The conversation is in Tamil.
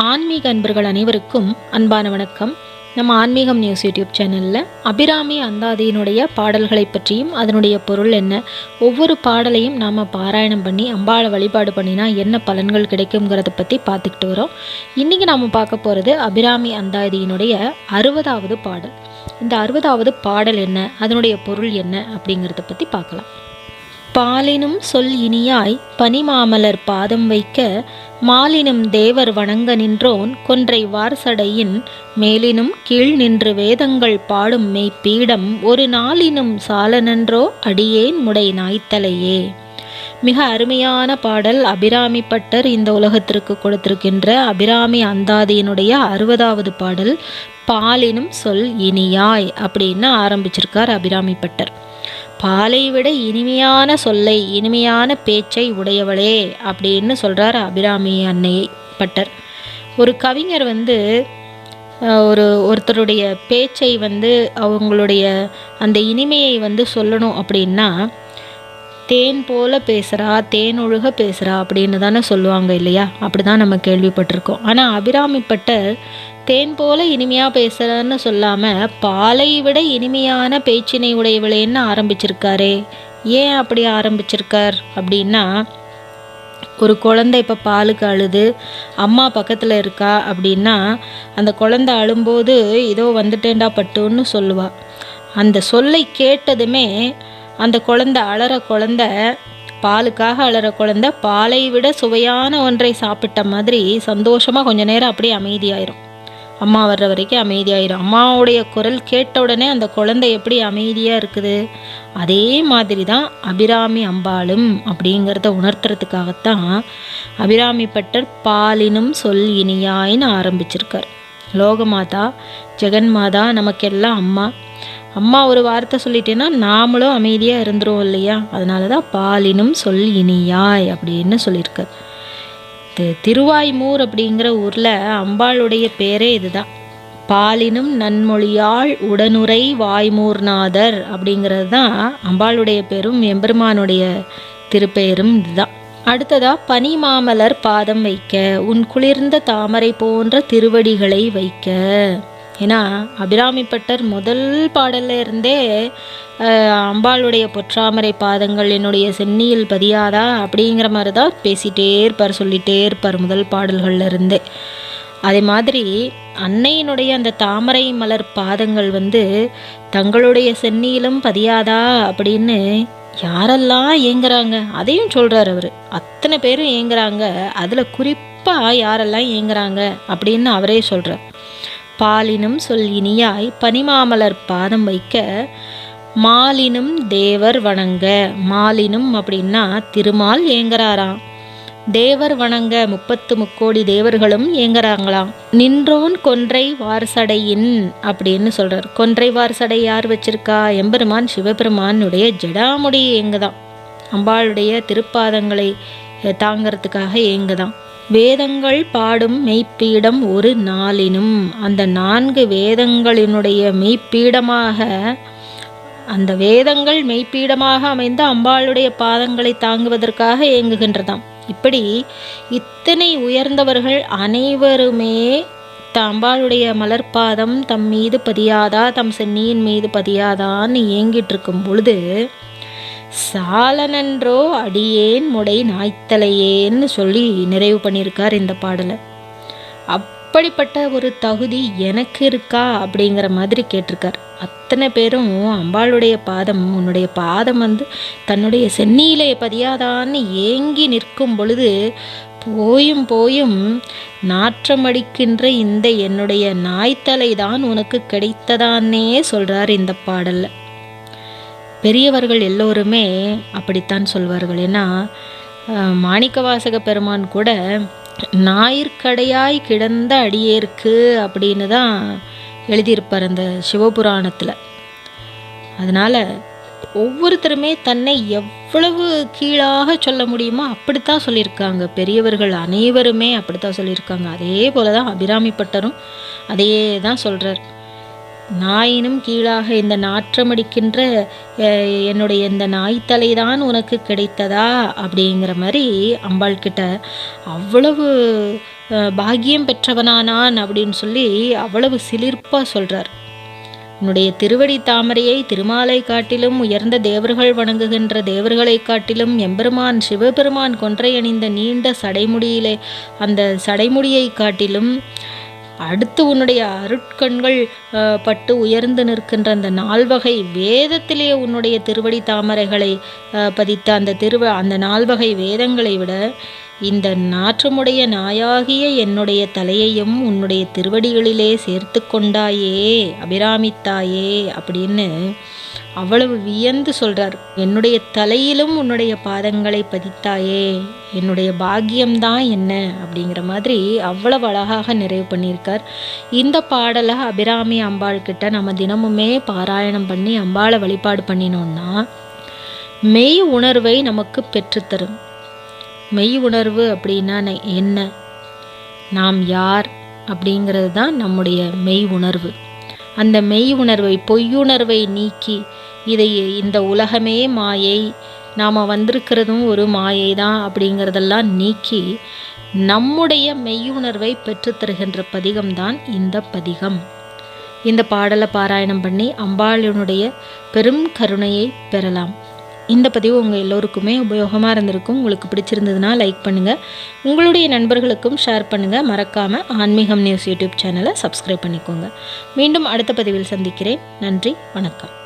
ஆன்மீக அன்பர்கள் அனைவருக்கும் அன்பான வணக்கம். நம்ம ஆன்மீகம் நியூஸ் யூடியூப் சேனலில் அபிராமி அந்தாதியினுடைய பாடல்களை பற்றியும் அதனுடைய பொருள் என்ன ஒவ்வொரு பாடலையும் நாம் பாராயணம் பண்ணி அம்பாளை வழிபாடு பண்ணினா என்ன பலன்கள் கிடைக்குங்கிறத பற்றி பார்த்துக்கிட்டு வரோம். இன்றைக்கி நாம் பார்க்க போகிறது அபிராமி அந்தாதியினுடைய அறுபதாவது பாடல். இந்த அறுபதாவது பாடல் என்ன அதனுடைய பொருள் என்ன அப்படிங்கிறத பற்றி பார்க்கலாம். பாலினும் சொல் இனியாய் பனிமாமலர் பாதம் வைக்க மாலினும் தேவர் வணங்க நின்றோன் கொன்றை வார்சடையின் மேலினும் கீழ் நின்று வேதங்கள் பாடும் மெய்ப்பீடம் ஒரு நாளினும் சாலனன்றோ அடியேன் முடை நாய்த்தலையே. மிக அருமையான பாடல் அபிராமி பட்டர் இந்த உலகத்திற்கு கொடுத்திருக்கின்ற அபிராமி அந்தாதியினுடைய அறுபதாவது பாடல் பாலினும் சொல் இனியாய் அப்படின்னு ஆரம்பிச்சிருக்கார் அபிராமி பட்டர். பாலை விட இனிமையான சொல்லை இனிமையான பேச்சை உடையவளே அப்படின்னு சொல்கிறார் அபிராமி அன்னையை பட்டர். ஒரு கவிஞர் வந்து ஒரு ஒருத்தருடைய பேச்சை வந்து அவங்களுடைய அந்த இனிமையை வந்து சொல்லணும் அப்படின்னா தேன் போல பேசுகிறா தேன் ஒழுக பேசுகிறா அப்படின்னு தானே சொல்லுவாங்க இல்லையா? அப்படி தான் நம்ம கேள்விப்பட்டிருக்கோம். ஆனால் அபிராமி பட்டர் தேன் போல இனிமையாக பேசுகிறன்னு சொல்லாமல் பாலை விட இனிமையான பேச்சினை உடையவளேன்னு ஆரம்பிச்சிருக்காரே. ஏன் அப்படி ஆரம்பிச்சிருக்கார்? அப்படின்னா ஒரு குழந்தை இப்போ பாலுக்கு அழுது அம்மா பக்கத்தில் இருக்கா? அப்படின்னா அந்த குழந்தை அழும்போது இதோ வந்துட்டேண்டா பட்டுன்னு சொல்லுவாள் அந்த சொல்லை கேட்டதுமே அந்த குழந்தை அழற குழந்தை பாலுக்காக அழற குழந்தை பாலை விட சுவையான ஒன்றை சாப்பிட்ட மாதிரி சந்தோஷமாக கொஞ்ச நேரம் அப்படியே அமைதியாயிரும். அம்மா வர்ற வரைக்கும் அமைதியாயிரும். அம்மாவுடைய குரல் கேட்ட உடனே அந்த குழந்தை எப்படி அமைதியாக இருக்குது? அதே மாதிரி தான் அபிராமி அம்பாளும் அப்படிங்கிறத உணர்த்துறதுக்காகத்தான் அபிராமி பட்டர் பாலினும் சொல் இனியாயின்னு ஆரம்பிச்சிருக்கார். லோகமாதா ஜெகன்மாதா நமக்கெல்லாம் அம்மா. அம்மா ஒரு வார்த்தை சொல்லிட்டேன்னா நாமளும் அமைதியாக இருந்துருவோம் இல்லையா? அதனால தான் பாலினும் சொல் இனியாய் அப்படின்னு சொல்லியிருக்கார். திருவாய்மூர் அப்படிங்கிற ஊரில் அம்பாளுடைய பேரே இதுதான். பாலினும் நன்மொழியாள் உடனுரை வாய்மூர்நாதர் அப்படிங்கிறது தான் அம்பாளுடைய பேரும் எம்பெருமானுடைய திருப்பெயரும் இதுதான். அடுத்ததா பனிமாமலர் பாதம் வைக்க உன் குளிர்ந்த தாமரை போன்ற திருவடிகளை வைக்க. ஏன்னா அபிராமிப்பட்டர் முதல் பாடல்ல இருந்தே அம்பாளுடைய பொற்றாமரை பாதங்கள் என்னுடைய சென்னியில் பதியாதா? அப்படிங்கிற மாதிரி தான் பேசிட்டே இருப்பார் சொல்லிட்டே இருப்பார் முதல் பாடல்கள்ல இருந்தே அதே மாதிரி அன்னையினுடைய அந்த தாமரை மலர் பாதங்கள் வந்து தங்களுடைய சென்னியிலும் பதியாதா? அப்படின்னு யாரெல்லாம் ஏங்குறாங்க? அதையும் சொல்கிறார் அவர். அத்தனை பேரும் ஏங்குறாங்க. அதில் குறிப்பாக யாரெல்லாம் ஏங்குறாங்க? அப்படின்னு அவரே சொல்கிறார் பாலினும் சொல் இனியாய் பனிமாமலர் பாதம் வைக்க மாலினும் தேவர் வணங்க. மாலினும் அப்படின்னா திருமால் ஏங்குறாராம். தேவர் வணங்க முப்பத்து முக்கோடி தேவர்களும் ஏங்குறாங்களாம். நின்றோன் கொன்றை வார்சடையின் அப்படின்னு சொல்கிறார் கொன்றை வார்சடை யார் வச்சிருக்கா? எம்பெருமான் சிவபெருமானுடைய ஜடாமுடி ஏங்குதான். அம்பாளுடைய திருப்பாதங்களை தாங்கிறதுக்காக ஏங்குதான். வேதங்கள் பாடும் மெய்ப்பீடம் ஒரு நாளினும். அந்த நான்கு வேதங்களினுடைய மெய்ப்பீடமாக அந்த வேதங்கள் மெய்ப்பீடமாக அமைந்த அம்பாளுடைய பாதங்களை தாங்குவதற்காக இயங்குகின்றதாம். இப்படி இத்தனை உயர்ந்தவர்கள் அனைவருமே த அம்பாளுடைய மலர்பாதம் தம் மீது பதியாதா தம் சென்னியின் மீது பதியாதான்னு ஏங்கிட்டு இருக்கும் பொழுது சாலனன்றோ அடியேன் முடை நாய்த்தலையேன்னு சொல்லி நிறைவு பண்ணியிருக்கார் இந்த பாடலை. அப்படிப்பட்ட ஒரு தகுதி எனக்கு இருக்கா அப்படிங்கிற மாதிரி கேட்டிருக்கார். அத்தனை பேரும் அம்பாளுடைய பாதம் உன்னுடைய பாதம் வந்து தன்னுடைய சென்னியிலே பதியாதான்னு ஏங்கி நிற்கும் பொழுது போயும் போயும் நாற்றமடிக்கின்ற இந்த என்னுடைய நாய்த்தலை தான் உனக்கு கிடைத்ததான்னே சொல்கிறார் இந்த பாடலில். பெரியவர்கள் எல்லோருமே அப்படித்தான் சொல்வார்கள். ஏன்னா மாணிக்கவாசக பெருமான் கூட ஞாயிற்கடையாய் கிடந்த அடியேற்கு அப்படின்னு தான் எழுதியிருப்பார் அந்த சிவபுராணத்தில். அதனால் ஒவ்வொருத்தருமே தன்னை எவ்வளவு கீழாக சொல்ல முடியுமோ அப்படித்தான் சொல்லியிருக்காங்க. பெரியவர்கள் அனைவருமே அப்படித்தான் சொல்லியிருக்காங்க. அதே போல தான் அபிராமிப்பட்டரும் அதையே அதே தான் சொல்கிறார் நாயினும் கீழாக இந்த நாற்றமடிக்கின்ற அஹ், என்னுடைய இந்த நாய்த்தலை தான் உனக்கு கிடைத்ததா? அப்படிங்கிற மாதிரி அம்பாள் கிட்ட அவ்வளவு அஹ், பாக்கியம் பெற்றவனானான் அப்படின்னு சொல்லி அவ்வளவு சிலிர்ப்பாக சொல்கிறார் உன்னுடைய திருவடி தாமரையை திருமாலை காட்டிலும் உயர்ந்த தேவர்கள் வணங்குகின்ற தேவர்களை காட்டிலும் எம்பெருமான் சிவபெருமான் கொன்றை அணிந்த நீண்ட சடைமுடியிலே அந்த சடைமுடியை காட்டிலும் அடுத்து உன்னுடைய அருட்கண்கள் பட்டு உயர்ந்து நிற்கின்ற அந்த நால்வகை வேதத்திலே உன்னுடைய திருவடி தாமரைகளை பதித்த அந்த திருவ அந்த நால்வகை வேதங்களை விட இந்த நாற்றமுடைய நாயாகிய என்னுடைய தலையையும் உன்னுடைய திருவடிகளிலே சேர்த்து கொண்டாயே அபிராமித்தாயே அப்படின்னு அவ்வளவு வியந்து சொல்றார் என்னுடைய தலையிலும் உன்னுடைய பாதங்களை பதித்தாயே என்னுடைய பாக்கியம்தான் என்ன? அப்படிங்கிற மாதிரி அவ்வளவு அழகாக நிறைவு பண்ணியிருக்கார். இந்த பாடலை அபிராமி அம்பாள் கிட்ட நம்ம தினமுமே பாராயணம் பண்ணி அம்பாளை வழிபாடு பண்ணினோம்னா மெய் உணர்வை நமக்கு பெற்றுத்தரும். மெய் உணர்வு அப்படின்னா என்ன? நாம் யார்? அப்படிங்கிறது தான் நம்முடைய மெய் உணர்வு. அந்த மெய் உணர்வை பொய்யுணர்வை நீக்கி இதை இந்த உலகமே மாயை. நாம் வந்திருக்கிறதும் ஒரு மாயை தான் அப்படிங்கிறதெல்லாம் நீக்கி நம்முடைய மெய்யுணர்வை பெற்றுத்தருகின்ற பதிகம்தான் இந்த பதிகம். இந்த பாடலை பாராயணம் பண்ணி அம்பாளினுடைய பெரும் கருணையை பெறலாம். இந்த பதிவு உங்கள் எல்லோருக்குமே உபயோகமாக இருந்திருக்கும். உங்களுக்கு பிடிச்சிருந்ததுன்னா லைக் பண்ணுங்கள் உங்களுடைய நண்பர்களுக்கும் ஷேர் பண்ணுங்கள் மறக்காமல் ஆன்மீகம் நியூஸ் யூடியூப் சேனலை சப்ஸ்கிரைப் பண்ணிக்கோங்க. மீண்டும் அடுத்த பதிவில் சந்திக்கிறேன். நன்றி வணக்கம்.